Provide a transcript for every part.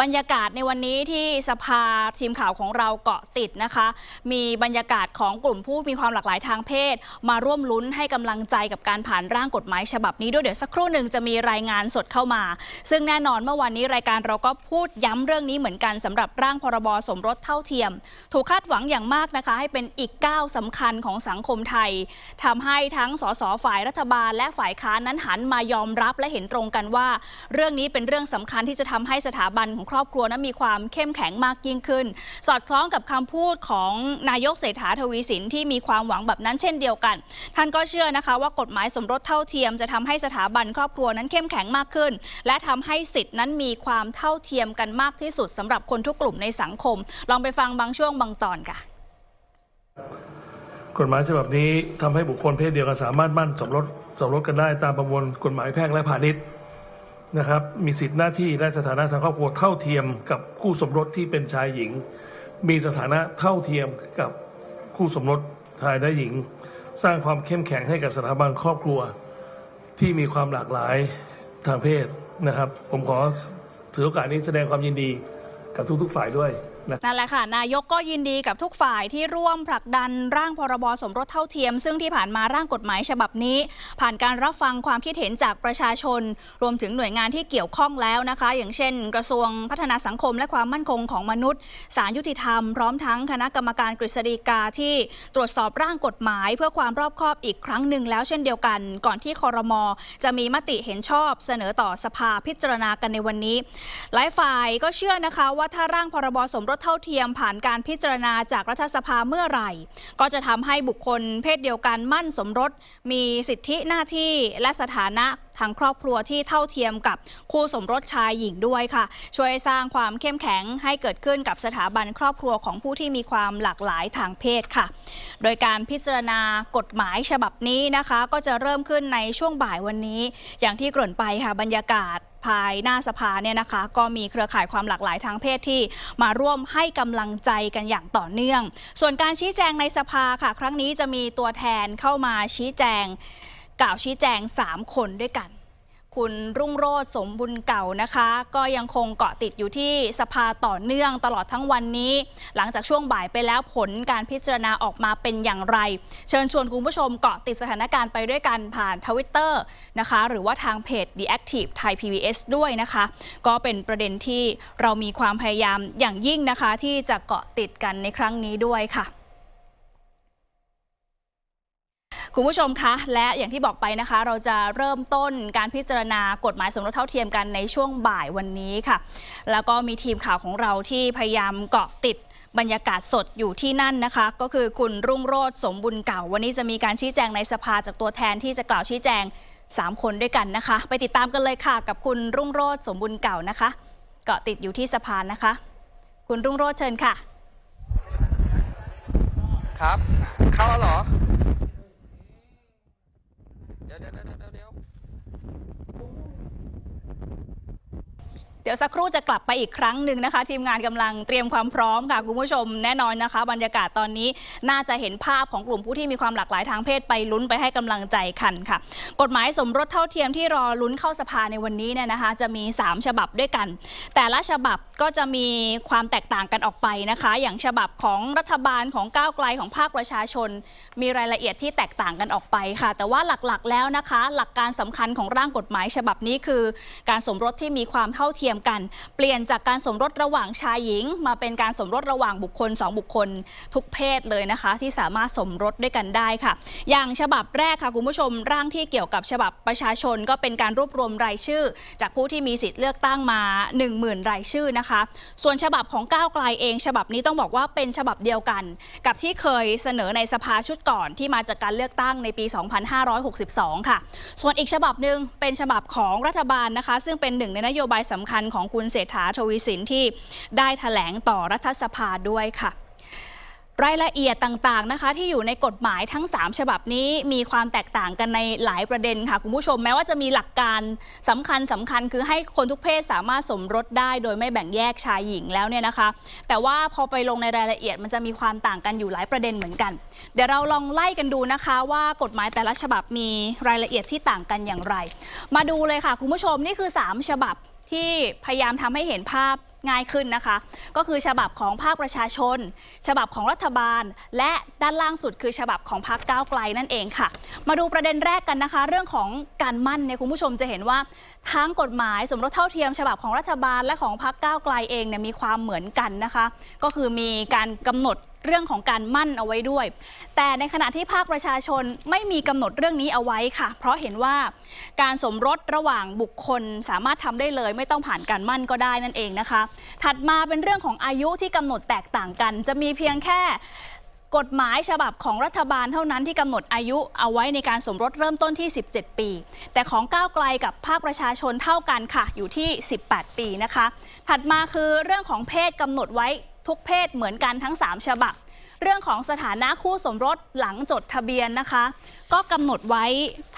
บรรยากาศในวันนี้ที่สภาทีมข่าวของเราเกาะติดนะคะ มีบรรยากาศของกลุ่มผู้มีความหลากหลายทางเพศ มาร่วมลุ้นให้กำลังใจกับการผ่านร่างกฎหมายฉบับนี้ด้วยเดี๋ยวสักครู่หนึ่งจะมีรายงานสดเข้ามา ซึ่งแน่นอนเมื่อวันนี้รายการเราก็พูดย้ำเรื่องนี้เหมือนกันสำหรับร่างพรบสมรสเท่าเทียม ถูกคาดหวังอย่างมากนะคะ ให้เป็นอีกก้าวสำคัญของสังคมไทยทำให้ทั้งสสฝ่ายรัฐบาล และฝ่ายค้านนั้นหันมายอมรับและเห็นตรงกันว่า เรื่องนี้เป็นเรื่องสำคัญที่จะทำให้สถาบันของครอบครัวนั้นมีความเข้มแข็งมากยิ่งขึ้น สอดคล้องกับคำพูดของนายกเศรษฐาทวีสินที่มีความหวังแบบนั้นเช่นเดียวกัน ท่านก็เชื่อนะคะว่ากฎหมายสมรสเท่าเทียมจะทำให้สถาบันครอบครัวนั้นเข้มแข็งมากขึ้น และทำให้สิทธินั้นมีความเท่าเทียมกันมากที่สุดสำหรับคนทุกกลุ่มในสังคม ลองไปฟังบางช่วงบางตอนค่ะกฎหมายฉบับนี้ทำให้บุคคลเพศเดียวกันสามารถมั่นสมรสสมรสกันได้ตามประมวลกฎหมายแพ่งและพาณิชย์ นะครับมีสิทธิหน้าที่และสถานะทางครอบครัวเท่าเทียมกับคู่สมรสที่เป็นชายหญิง มีสถานะเท่าเทียมกับคู่สมรสชายและหญิง สร้างความเข้มแข็งให้กับสถาบันครอบครัว ที่มีความหลากหลายทางเพศนะครับ ผมขอถือโอกาสนี้แสดงความยินดีกับทุกๆฝ่ายด้วย นะนั่นแหละค่ะ นายกก็ยินดีกับทุกฝ่ายที่ร่วมผลักดันร่างพรบสมรสเท่าเทียม ซึ่งที่ผ่านมาร่างกฎหมายฉบับนี้ ผ่านการรับฟังความคิดเห็นจากประชาชน รวมถึงหน่วยงานที่เกี่ยวข้องแล้วนะคะ อย่างเช่น กระทรวงพัฒนาสังคมและความมั่นคงของมนุษย์ศาลยุติธรรมพร้อมทั้งคณะกรรมการกฤษฎีกาที่ตรวจสอบร่างกฎหมาย เพื่อความรอบคอบอีกครั้งหนึ่งแล้วเช่นเดียวกัน ก่อนที่คอรมอจะมีมติเห็นชอบ เสนอต่อสภาพิจารณากันในวันนี้ หลายฝ่ายก็เชื่อนะคะว่าถ้าร่างพรบสมรสเท่าเทียมผ่านการพิจารณาจากรัฐสภาเมื่อไหร่ ก็จะทำให้บุคคลเพศเดียวกันมั่นสมรส มีสิทธิหน้าที่และสถานะ ทางครอบครัวที่เท่าเทียมกับคู่สมรสชายหญิงด้วยค่ะ ช่วยสร้างความเข้มแข็งให้เกิดขึ้นกับสถาบันครอบครัวของผู้ที่มีความหลากหลายทางเพศค่ะ โดยการพิจารณากฎหมายฉบับนี้นะคะ ก็จะเริ่มขึ้นในช่วงบ่ายวันนี้ อย่างที่เกริ่นไปค่ะบรรยากาศภายหน้าสภาเนี่ยนะคะ ก็มีเครือข่ายความหลากหลายทางเพศที่มาร่วมให้กำลังใจกันอย่างต่อเนื่อง ส่วนการชี้แจงในสภาค่ะ ครั้งนี้จะมีตัวแทนเข้ามาชี้แจง กล่าวชี้แจง 3 คนด้วยกัน คุณรุ่งโรจน์สมบุญเก่านะคะ ก็ยังคงเกาะติดอยู่ที่สภาต่อเนื่องตลอดทั้งวันนี้ หลังจากช่วงบ่ายไปแล้วผลการพิจารณาออกมาเป็นอย่างไร เชิญชวนคุณผู้ชมเกาะติดสถานการณ์ไปด้วยกันผ่านทวิตเตอร์นะคะ หรือว่าทางเพจ The Active Thai PBS ด้วยนะคะ ก็เป็นประเด็นที่เรามีความพยายามอย่างยิ่งนะคะ ที่จะเกาะติดกันในครั้งนี้ด้วยค่ะ คุณผู้ชมคะ และอย่างที่บอกไปนะคะ เราจะเริ่มต้นการพิจารณากฎหมายสมรสเท่าเทียมกันในช่วงบ่ายวันนี้ค่ะ แล้วก็มีทีมข่าวของเราที่พยายามเกาะติดบรรยากาศสดอยู่ที่นั่นนะคะ ก็คือคุณรุ่งโรจน์สมบุญเก่า วันนี้จะมีการชี้แจงในสภาจากตัวแทนที่จะกล่าวชี้แจง 3 คนด้วยกันนะคะ ไปติดตามกันเลยค่ะ กับคุณรุ่งโรจน์สมบุญเก่านะคะ เกาะติดอยู่ที่สภานะคะ คุณรุ่งโรจน์เชิญค่ะ ครับเข้าหรอ เดี๋ยวเดี๋ยวเดี๋ยวเดี๋ยวเดี๋ยว เดี๋ยวสักครู่จะกลับไปอีกครั้งหนึ่งนะคะ ทีมงานกำลังเตรียมความพร้อมค่ะคุณผู้ชมแน่นอนนะคะ บรรยากาศตอนนี้น่าจะเห็นภาพของกลุ่มผู้ที่มีความหลากหลายทางเพศไปลุ้นไปให้กำลังใจกันค่ะ กฎหมายสมรสเท่าเทียมที่รอลุ้นเข้าสภาในวันนี้เนี่ยนะคะ จะมี 3 ฉบับด้วยกัน แต่ละฉบับก็จะมีความแตกต่างกันออกไปนะคะ อย่างฉบับของรัฐบาลของก้าวไกลของภาคประชาชน มีรายละเอียดที่แตกต่างกันออกไปค่ะ แต่ว่าหลักๆ แล้วนะคะ หลักการสำคัญของร่างกฎหมายฉบับนี้คือ การสมรสที่มีความเท่าเทียมกัน เปลี่ยนจากการสมรสระหว่างชายหญิง มาเป็นการสมรสระหว่างบุคคล 2 บุคคลทุกเพศเลยนะคะ ที่สามารถสมรสด้วยกันได้ค่ะ อย่างฉบับแรกค่ะคุณผู้ชมร่างที่เกี่ยวกับฉบับประชาชนก็เป็นการรวบรวมรายชื่อ จากผู้ที่มีสิทธิ์เลือกตั้งมา 10,000 รายชื่อนะคะ ส่วนฉบับของก้าวไกลเอง ฉบับนี้ต้องบอกว่าเป็นฉบับเดียวกัน กับที่เคยเสนอในสภาชุดก่อนที่มาจากการเลือกตั้งในปี 2562 ค่ะ ส่วนอีกฉบับหนึ่งเป็นฉบับของรัฐบาลนะคะ ซึ่งเป็นหนึ่งในนโยบายสำคัญของคุณเศรษฐาทวีสินที่ได้แถลงต่อรัฐสภาด้วยค่ะรายละเอียดต่างๆนะคะ ที่อยู่ในกฎหมายทั้ง 3 ฉบับนี้มีความแตกต่างกันในหลายประเด็นค่ะ คุณผู้ชมแม้ว่าจะมีหลักการสำคัญสำคัญคือให้คนทุกเพศสามารถสมรสได้โดยไม่แบ่งแยกชายหญิงแล้วเนี่ยนะคะ แต่ว่าพอไปลงในรายละเอียดมันจะมีความต่างกันอยู่หลายประเด็นเหมือนกัน เดี๋ยวเราลองไล่กันดูนะคะ ว่ากฎหมายแต่ละฉบับมีรายละเอียดที่ต่างกันอย่างไร มาดูเลยค่ะคุณผู้ชมนี่คือ 3 ฉบับ ที่พยายามทำให้เห็นภาพง่ายขึ้นนะคะ ก็คือฉบับของภาคประชาชน ฉบับของรัฐบาล และด้านล่างสุดคือฉบับของพรรคก้าวไกลนั่นเองค่ะ มาดูประเด็นแรกกันนะคะ เรื่องของการมั่นเนี่ยคุณผู้ชมจะเห็นว่าทั้งกฎหมายสมรสเท่าเทียม ฉบับของรัฐบาลและของพรรคก้าวไกลเองเนี่ยมีความเหมือนกันนะคะ ก็คือมีการกำหนด เรื่องของการมั่นเอาไว้ด้วย แต่ในขณะที่ภาคประชาชนไม่มีกำหนดเรื่องนี้เอาไว้ค่ะ เพราะเห็นว่าการสมรสระหว่างบุคคลสามารถทำได้เลย ไม่ต้องผ่านการมั่นก็ได้นั่นเองนะคะ ถัดมาเป็นเรื่องของอายุที่กำหนดแตกต่างกัน จะมีเพียงแค่กฎหมายฉบับของรัฐบาลเท่านั้นที่กำหนดอายุเอาไว้ในการสมรสเริ่มต้นที่ 17 ปี แต่ของก้าวไกลกับภาคประชาชนเท่ากันค่ะ อยู่ที่ 18 ปีนะคะ ถัดมาคือเรื่องของเพศกำหนดไว้ ทุกเพศเหมือนกันทั้ง 3 ฉบับ เรื่องของสถานะคู่สมรสหลังจดทะเบียนนะคะ ก็กำหนดไว้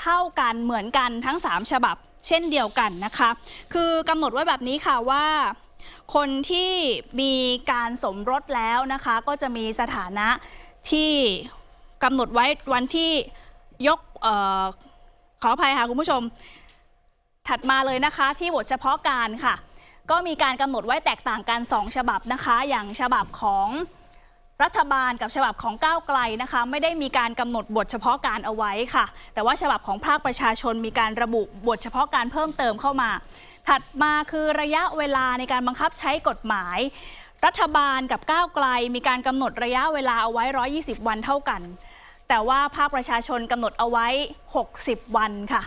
เท่ากันเหมือนกันทั้ง 3 ฉบับ เช่นเดียวกันนะคะ คือกำหนดไว้แบบนี้ค่ะว่าคนที่มีการสมรสแล้วนะคะ ก็จะมีสถานะที่กำหนดไว้วันที่ยกออขออภัยค่ะคุณผู้ชม ถัดมาเลยนะคะที่บทเฉพาะการค่ะ ก็มีการกำหนดไว้แตกต่างกัน 2 ฉบับนะคะ อย่างฉบับของรัฐบาลกับฉบับของก้าวไกลนะคะ ไม่ได้มีการกำหนดบทเฉพาะการเอาไว้ค่ะ แต่ว่าฉบับของภาคประชาชนมีการระบุบทเฉพาะการเพิ่มเติมเข้ามา ถัดมาคือระยะเวลาในการบังคับใช้กฎหมาย รัฐบาลกับก้าวไกล มีการกำหนดระยะเวลาเอาไว้ 120 วันเท่ากัน แต่ว่าภาคประชาชนกำหนดเอาไว้ 60 วันค่ะ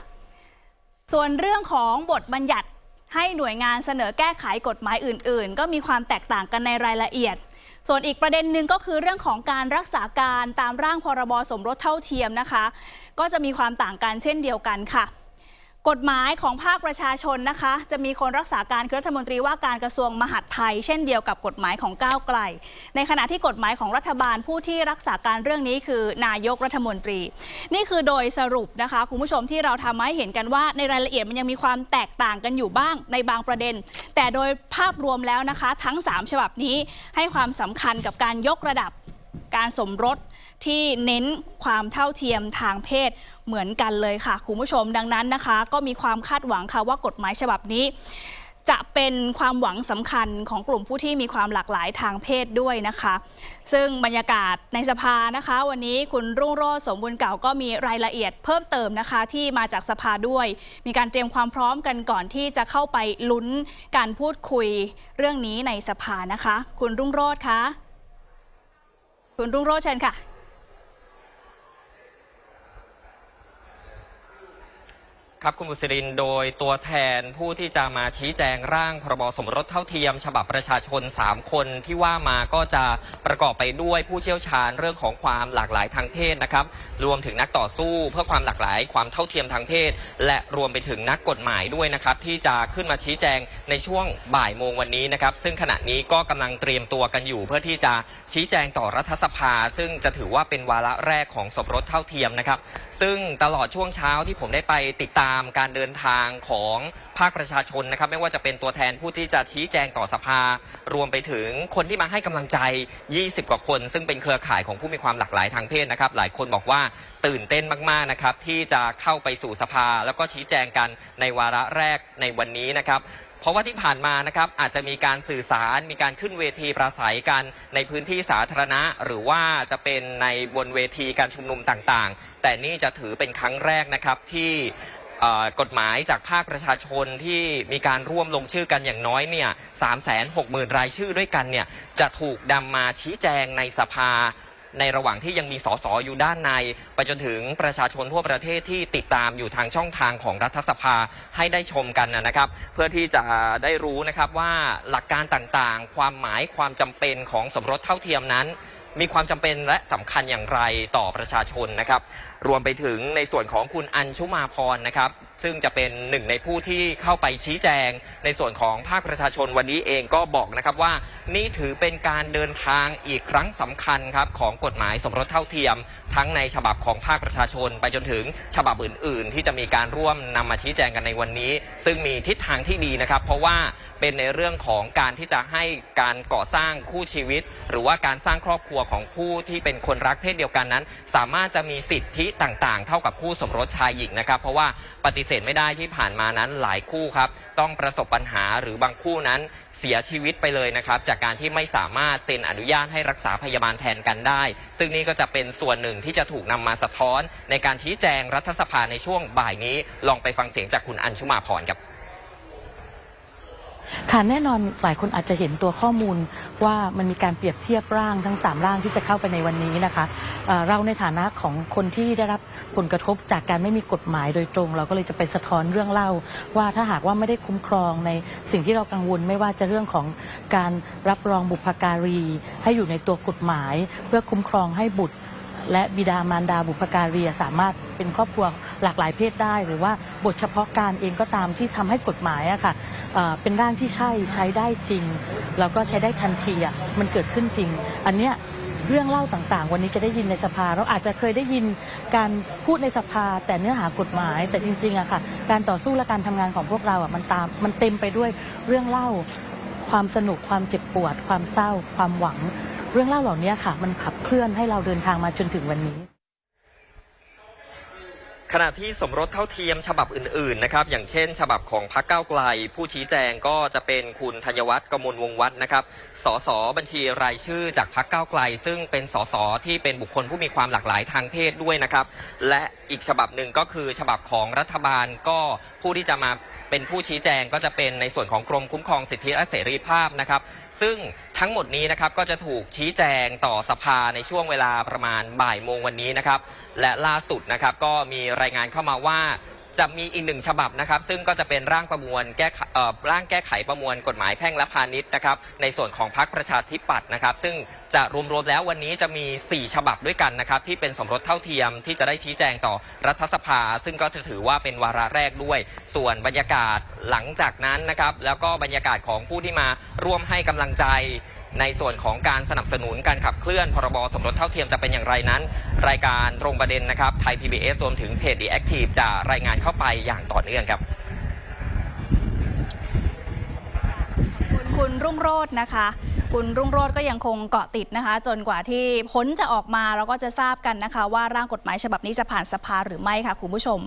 ส่วนเรื่องของบทบัญญัติ ให้หน่วยงานเสนอแก้ไขกฎหมายอื่น ๆ ก็มีความแตกต่างกันในรายละเอียด ส่วนอีกประเด็นหนึ่งก็คือเรื่องของการรักษาการตามร่างพรบสมรสเท่าเทียมนะคะ ก็จะมีความต่างกันเช่นเดียวกันค่ะ กฎหมายของภาคประชาชนนะคะ จะมีคนรักษาการคือรัฐมนตรีว่าการกระทรวงมหาดไทย เช่นเดียวกับกฎหมายของก้าวไกล ในขณะที่กฎหมายของรัฐบาลผู้ที่รักษาการเรื่องนี้คือนายกรัฐมนตรี นี่คือโดยสรุปนะคะคุณผู้ชมที่เราทำให้เห็นกันว่าในรายละเอียดมันยังมีความแตกต่างกันอยู่บ้างในบางประเด็น แต่โดยภาพรวมแล้วนะคะ ทั้ง 3 ฉบับนี้ให้ความสำคัญกับการยกระดับการสมรส ที่เน้นความเท่าเทียมทางเพศเหมือนกันเลยค่ะคุณผู้ชมดังนั้นนะคะ ก็มีความคาดหวังค่ะว่ากฎหมายฉบับนี้จะเป็นความหวังสำคัญของกลุ่มผู้ที่มีความหลากหลายทางเพศด้วยนะคะ ซึ่งบรรยากาศในสภานะคะ วันนี้คุณรุ่งโรจน์สมบูรณ์เก่าก็มีรายละเอียดเพิ่มเติมนะคะ ที่มาจากสภาด้วย มีการเตรียมความพร้อมกันก่อนที่จะเข้าไปลุ้นการพูดคุยเรื่องนี้ในสภานะคะ คุณรุ่งโรจน์คะคุณรุ่งโรจน์เชิญค่ะ ครับคุณบุษรินโดยตัวแทนผู้ที่จะมาชี้แจงร่างพรบสมรสเท่าเทียม ฉบับประชาชน 3 คนที่ว่ามาก็จะประกอบไปด้วยผู้เชี่ยวชาญเรื่องของความหลากหลายทางเพศนะครับรวมถึงนักต่อสู้เพื่อความหลากหลายความเท่าเทียมทางเพศ และรวมไปถึงนักกฎหมายด้วยนะครับที่จะขึ้นมาชี้แจงในช่วงบ่ายโมงวันนี้นะครับซึ่งขณะนี้ก็กำลังเตรียมตัวกันอยู่ เพื่อที่จะชี้แจงต่อรัฐสภา ซึ่งจะถือว่าเป็นวาระแรกของสมรสเท่าเทียมนะครับซึ่งตลอดช่วงเช้าที่ผมได้ไปติดตามการเดินทางของภาคประชาชนนะครับ ไม่ว่าจะเป็นตัวแทนผู้ที่จะชี้แจงต่อสภา รวมไปถึงคนที่มาให้กำลังใจ 20 กว่าคน ซึ่งเป็นเครือข่ายของผู้มีความหลากหลายทางเพศนะครับ หลายคนบอกว่าตื่นเต้นมากๆนะครับที่จะเข้าไปสู่สภา แล้วก็ชี้แจงกันในวาระแรกในวันนี้นะครับเพราะว่าที่ผ่านมานะครับอาจจะมีการสื่อสารมีการขึ้นเวทีปราศัยกันในพื้นที่สาธารณะ หรือว่าจะเป็นในบนเวทีการชุมนุมต่างๆ แต่นี่จะถือเป็นครั้งแรกนะครับที่ กฎหมายจากภาคประชาชนที่มีการร่วมลงชื่อกันอย่างน้อยเนี่ยสามแสนหกหมื่นรายชื่อด้วยกันเนี่ยจะถูกนำมาชี้แจงในสภาในระหว่างที่ยังมีสสอยู่ด้านใน ไปจนถึงประชาชนทั่วประเทศที่ติดตามอยู่ทางช่องทางของรัฐสภาให้ได้ชมกันนะครับ เพื่อที่จะได้รู้นะครับว่าหลักการต่างๆ ความหมายความจำเป็นของสมรสเท่าเทียมนั้น มีความจำเป็นและสำคัญอย่างไรต่อประชาชนนะครับ รวมไปถึงในส่วนของคุณอัญชุมาพรนะครับ ซึ่งจะเป็นหนึ่งในผู้ที่เข้าไปชี้แจง ในส่วนของภาคประชาชนวันนี้เองก็บอกนะครับว่านี่ถือเป็นการเดินทางอีกครั้งสำคัญครับของกฎหมายสมรสเท่าเทียม ทั้งในฉบับของภาคประชาชน ไปจนถึงฉบับอื่น ๆ ที่จะมีการร่วมนำมาชี้แจงกันในวันนี้ ซึ่งมีทิศทางที่ดีนะครับ เพราะว่าเป็นในเรื่องของการที่จะให้การก่อสร้างคู่ชีวิต หรือว่าการสร้างครอบครัวของผู้ที่เป็นคนรักเพศเดียวกันนั้น สามารถจะมีสิทธิต่างๆ เท่ากับคู่สมรสชายหญิงนะครับ เพราะว่าปฏิเสเสธไม่ได้ที่ผ่านมานั้นหลายคู่ครับ ต้องประสบปัญหาหรือบางคู่นั้นเสียชีวิตไปเลยนะครับ จากการที่ไม่สามารถเซ็นอนุญาตให้รักษาพยาบาลแทนกันได้ ซึ่งนี่ก็จะเป็นส่วนหนึ่งที่จะถูกนำมาสะท้อน ในการชี้แจงรัฐสภาในช่วงบ่ายนี้ ลองไปฟังเสียงจากคุณอัญชุมาพรครับ ค่ะแน่นอนหลายคนอาจจะเห็นตัวข้อมูลว่ามันมีการเปรียบเทียบร่างทั้ง 3 ร่างที่จะเข้าไปในวันนี้นะคะเเราในฐานะของคนที่ได้รับผลกระทบจากการไม่มีกฎหมายโดยตรง เราก็เลยจะไปสะท้อนเรื่องเล่า ว่าถ้าหากว่าไม่ได้คุ้มครองในสิ่งที่เรากังวลไม่ว่าจะเรื่องของการรับรองบุพการี ให้อยู่ในตัวกฎหมาย เพื่อคุ้มครองให้บุตร และบิดามารดาบุพการีสามารถเป็นครอบครัว หลากหลายเพศได้ หรือว่าบทเฉพาะการเองก็ตามที่ทำให้กฎหมายอะค่ะเป็นร่างที่ใช่ใช้ได้จริง แล้วก็ใช้ได้ทันทีอะมันเกิดขึ้นจริง อันเนี้ยเรื่องเล่าต่างๆ วันนี้จะได้ยินในสภา เราอาจจะเคยได้ยินการพูดในสภา แต่เนื้อหากฎหมาย แต่จริงๆอะค่ะ การต่อสู้และการทำงานของพวกเราอะมันตามมันเต็มไปด้วยเรื่องเล่า ความสนุกความเจ็บปวด ความเศร้า ความหวัง เรื่องเล่าเหล่านี้ค่ะ มันขับเคลื่อนให้เราเดินทางมาจนถึงวันนี้ ขณะที่สมรสเท่าเทียมฉบับอื่นๆนะครับอย่างเช่น ฉบับของพรรคก้าวไกล ผู้ชี้แจงก็จะเป็นคุณธัญวัฒน์กมลวงวัฒน์นะครับสสบัญชีรายชื่อจากพรรคก้าวไกล ซึ่งเป็นสสที่เป็นบุคคลผู้มีความหลากหลายทางเพศด้วยนะครับและอีกฉบับหนึ่งก็คือฉบับของรัฐบาลก็ผู้ที่จะมา เป็นผู้ชี้แจงก็จะเป็นในส่วนของกรมคุ้มครองสิทธิและเสรีภาพนะครับ ซึ่งทั้งหมดนี้นะครับก็จะถูกชี้แจงต่อสภาในช่วงเวลาประมาณบ่ายโมงวันนี้นะครับ และล่าสุดนะครับก็มีรายงานเข้ามาว่า จะมีอีกหนึ่งฉบับนะครับ ซึ่งก็จะเป็นร่างประมวลแก้ไขเอ่อร่างแก้ไขประมวลกฎหมายแพ่งและพาณิชย์นะครับ ในส่วนของพรรคประชาธิปัตย์นะครับ ซึ่งจะรวมๆแล้ววันนี้จะมี 4 ฉบับด้วยกันนะครับ ที่เป็นสมรสเท่าเทียมที่จะได้ชี้แจงต่อรัฐสภา ซึ่งก็จะถือว่าเป็นวาระแรกด้วย ส่วนบรรยากาศหลังจากนั้นนะครับ แล้วก็บรรยากาศของผู้ที่มาร่วมให้กำลังใจ ในส่วนของการสนับสนุนการขับเคลื่อนพรบสมรสเท่าเทียมจะเป็นอย่างไรนั้น รายการตรงประเด็นนะครับไทย PBS รวมถึงเพจ The Active จะรายงานเข้าไปอย่างต่อเนื่องครับ คุณคุณรุ่งโรจน์นะคะคุณรุ่งโรจน์ก็ยังคงเกาะติดนะคะ จนกว่าที่ผลจะออกมาเราก็จะทราบกันนะคะ ว่าร่างกฎหมายฉบับนี้จะผ่านสภาหรือไม่ค่ะคุณผู้ชม